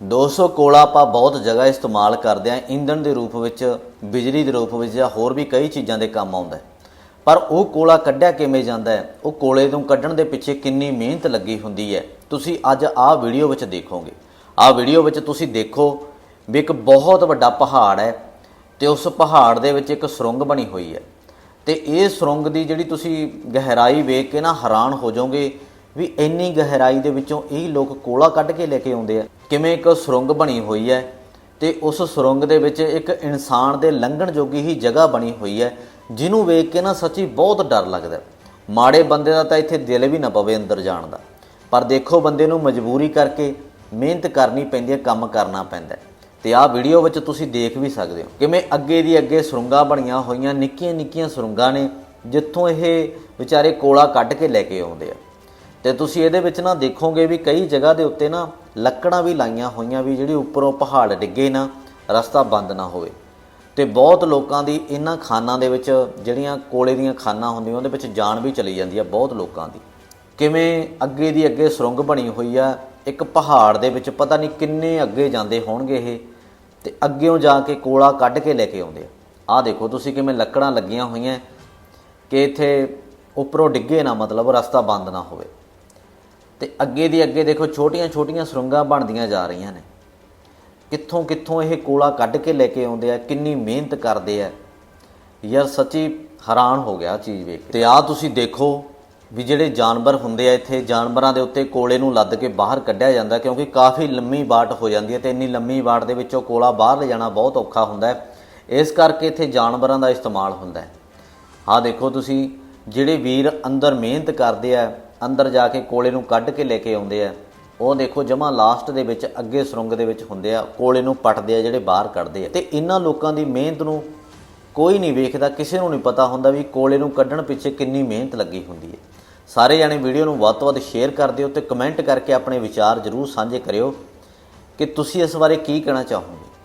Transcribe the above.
200 ਕੋਲਾ ਆਪਾਂ ਬਹੁਤ ਜਗ੍ਹਾ ਇਸਤੇਮਾਲ ਕਰਦੇ ਆਂ ਇੰਧਨ ਦੇ ਰੂਪ ਵਿੱਚ, ਬਿਜਲੀ ਦੇ ਰੂਪ ਵਿੱਚ ਜਾਂ ਹੋਰ ਵੀ ਕਈ ਚੀਜ਼ਾਂ ਦੇ ਕੰਮ ਆਉਂਦਾ ਪਰ ਉਹ ਕੋਲਾ ਕੱਢਿਆ ਕਿਵੇਂ ਜਾਂਦਾ ਹੈ? ਉਹ ਕੋਲੇ ਨੂੰ ਕੱਢਣ ਦੇ ਪਿੱਛੇ ਕਿੰਨੀ ਮਿਹਨਤ ਲੱਗੀ ਹੁੰਦੀ ਹੈ? ਤੁਸੀਂ ਅੱਜ ਆਹ ਵੀਡੀਓ ਵਿੱਚ ਦੇਖੋਗੇ। ਆਹ ਵੀਡੀਓ ਵਿੱਚ ਤੁਸੀਂ ਦੇਖੋ ਵੀ ਇੱਕ ਬਹੁਤ ਵੱਡਾ ਪਹਾੜ ਹੈ ਤੇ ਉਸ ਪਹਾੜ ਦੇ ਵਿੱਚ ਇੱਕ ਸੁਰੰਗ ਬਣੀ ਹੋਈ ਹੈ। ਤੇ ਇਹ ਸੁਰੰਗ ਦੀ ਜਿਹੜੀ ਤੁਸੀਂ ਗਹਿਰਾਈ ਵੇਖ ਕੇ ਨਾ ਹੈਰਾਨ ਹੋ ਜਾਓਗੇ ਵੀ ਇੰਨੀ ਗਹਿਰਾਈ ਦੇ ਵਿੱਚੋਂ ਇਹ ਲੋਕ ਕੋਲਾ ਕੱਢ ਕੇ ਲੈ ਕੇ ਆਉਂਦੇ ਆ। ਕਿਵੇਂ ਇੱਕ ਸੁਰੰਗ ਬਣੀ ਹੋਈ ਹੈ ਤੇ ਉਸ ਸੁਰੰਗ ਦੇ ਵਿੱਚ ਇੱਕ ਇਨਸਾਨ ਦੇ ਲੰਘਣ ਜੋਗੀ ਹੀ ਜਗ੍ਹਾ ਬਣੀ ਹੋਈ ਹੈ, ਜਿਹਨੂੰ ਵੇਖ ਕੇ ਨਾ ਸੱਚੀ ਬਹੁਤ ਡਰ ਲੱਗਦਾ ਮਾੜੇ ਬੰਦੇ ਦਾ ਤਾਂ ਇੱਥੇ ਦਿਲ ਵੀ ਨਾ ਪਵੇ ਅੰਦਰ ਜਾਣ ਦਾ। ਪਰ ਦੇਖੋ ਬੰਦੇ ਨੂੰ ਮਜਬੂਰੀ ਕਰਕੇ ਮਿਹਨਤ ਕਰਨੀ ਪੈਂਦੀ ਹੈ, ਕੰਮ ਕਰਨਾ ਪੈਂਦਾ ਹੈ। ਤੇ ਆਹ ਵੀਡੀਓ ਵਿੱਚ ਤੁਸੀਂ ਦੇਖ ਵੀ ਸਕਦੇ ਹੋ। ਕਿਵੇਂ ਅੱਗੇ ਦੀ ਅੱਗੇ ਸੁਰੰਗਾਂ ਬਣੀਆਂ ਹੋਈਆਂ ਨਿੱਕੀਆਂ ਨਿੱਕੀਆਂ ਸੁਰੰਗਾਂ ਨੇ, ਜਿੱਥੋਂ ਇਹ ਵਿਚਾਰੇ ਕੋਲਾ ਕੱਢ ਕੇ ਲੈ ਕੇ ਆਉਂਦੇ ਆ। ਤੇ ਤੁਸੀਂ ਇਹਦੇ ਵਿੱਚ ਨਾ ਦੇਖੋਗੇ ਵੀ ਕਈ ਜਗ੍ਹਾ ਦੇ ਉੱਤੇ ਨਾ ਲੱਕੜਾਂ ਵੀ ਲਾਈਆਂ ਹੋਈਆਂ ਵੀ ਜਿਹੜੀ ਉੱਪਰੋਂ ਪਹਾੜ ਡਿੱਗੇ ਨਾ, ਰਸਤਾ ਬੰਦ ਨਾ ਹੋਵੇ। ਤੇ ਬਹੁਤ ਲੋਕਾਂ ਦੀ ਇਹਨਾਂ ਖਾਨਾਂ ਦੇ ਵਿੱਚ ਜਿਹੜੀਆਂ ਕੋਲੇ ਦੀਆਂ ਖਾਨਾਂ ਹੁੰਦੀਆਂ, ਉਹਦੇ ਵਿੱਚ ਜਾਨ ਵੀ ਚਲੀ ਜਾਂਦੀ ਆ ਬਹੁਤ ਲੋਕਾਂ ਦੀ। ਕਿਵੇਂ ਅੱਗੇ ਦੀ ਅੱਗੇ ਸੁਰੰਗ ਬਣੀ ਹੋਈ ਆ, ਇੱਕ ਪਹਾੜ ਦੇ ਵਿੱਚ ਪਤਾ ਨਹੀਂ ਕਿੰਨੇ ਅੱਗੇ ਜਾਂਦੇ ਹੋਣਗੇ ਇਹ, ਤੇ ਅੱਗੇੋਂ ਜਾ ਕੇ ਕੋਲਾ ਕੱਢ ਕੇ ਲੈ ਕੇ ਆਉਂਦੇ ਆ। ਆਹ ਦੇਖੋ ਤੁਸੀਂ ਕਿਵੇਂ ਲੱਕੜਾਂ ਲੱਗੀਆਂ ਹੋਈਆਂ, ਕਿ ਇੱਥੇ ਉੱਪਰੋਂ ਡਿੱਗੇ ਨਾ ਮਤਲਬ ਰਸਤਾ ਬੰਦ ਨਾ ਹੋਵੇ। ਤੇ ਅੱਗੇ ਦੀ ਅੱਗੇ ਦੇਖੋ ਛੋਟੀਆਂ-ਛੋਟੀਆਂ ਸੁਰੰਗਾਂ ਬਣਦੀਆਂ ਜਾ ਰਹੀਆਂ ਨੇ। ਕਿੱਥੋਂ ਕਿੱਥੋਂ ਇਹ ਕੋਲਾ ਕੱਢ ਕੇ ਲੈ ਕੇ ਆਉਂਦੇ ਆ, ਕਿੰਨੀ ਮਿਹਨਤ ਕਰਦੇ ਆ। ਯਾਰ ਸੱਚੀ ਹੈਰਾਨ ਹੋ ਗਿਆ ਆਹ ਚੀਜ਼ ਵੇਖ ਕੇ। ਤੇ ਆ ਤੁਸੀਂ ਦੇਖੋ ਵੀ ਜਿਹੜੇ ਜਾਨਵਰ ਹੁੰਦੇ ਆ ਇੱਥੇ, ਜਾਨਵਰਾਂ ਦੇ ਉੱਤੇ ਕੋਲੇ ਨੂੰ ਲੱਦ ਕੇ ਬਾਹਰ ਕੱਢਿਆ ਜਾਂਦਾ ਕਿਉਂਕਿ ਕਾਫੀ ਲੰਮੀ ਬਾਟ ਹੋ ਜਾਂਦੀ ਹੈ ਤੇ ਇੰਨੀ ਲੰਮੀ ਬਾਟ ਦੇ ਵਿੱਚੋਂ ਕੋਲਾ ਬਾਹਰ ਲੈ ਜਾਣਾ ਬਹੁਤ ਔਖਾ ਹੁੰਦਾ ਹੈ। ਇਸ ਕਰਕੇ ਇੱਥੇ ਜਾਨਵਰਾਂ ਦਾ ਇਸਤੇਮਾਲ ਹੁੰਦਾ ਹੈ। ਆਹ ਦੇਖੋ ਤੁਸੀਂ, ਜਿਹੜੇ ਵੀਰ ਅੰਦਰ ਮਿਹਨਤ ਕਰਦੇ ਆ ਅੰਦਰ ਜਾ ਕੇ ਕੋਲੇ ਨੂੰ ਕੱਢ ਕੇ ਲੈ ਕੇ ਆਉਂਦੇ ਆ। ਉਹ ਦੇਖੋ ਜਮਾ ਲਾਸਟ ਦੇ ਵਿੱਚ, ਅੱਗੇ ਸੁਰੰਗ ਦੇ ਵਿੱਚ ਹੁੰਦੇ ਆ। ਕੋਲੇ ਨੂੰ ਪੱਟਦੇ ਆ, ਜਿਹੜੇ ਬਾਹਰ ਕੱਢਦੇ ਆ। ਤੇ ਇਹਨਾਂ ਲੋਕਾਂ ਦੀ ਮਿਹਨਤ ਨੂੰ ਕੋਈ ਨਹੀਂ ਵੇਖਦਾ, ਕਿਸੇ ਨੂੰ ਨਹੀਂ ਪਤਾ ਹੁੰਦਾ ਵੀ ਕੋਲੇ ਨੂੰ ਕੱਢਣ ਪਿੱਛੇ ਕਿੰਨੀ ਮਿਹਨਤ ਲੱਗੀ ਹੁੰਦੀ ਹੈ। ਸਾਰੇ ਜਾਣੇ ਵੀਡੀਓ ਨੂੰ ਵੱਧ ਤੋਂ ਵੱਧ ਸ਼ੇਅਰ ਕਰ ਦਿਓ ਤੇ ਕਮੈਂਟ ਕਰਕੇ ਆਪਣੇ ਵਿਚਾਰ ਜ਼ਰੂਰ ਸਾਂਝੇ ਕਰਿਓ ਕਿ ਤੁਸੀਂ ਇਸ ਬਾਰੇ ਕੀ ਕਹਿਣਾ ਚਾਹੋਗੇ?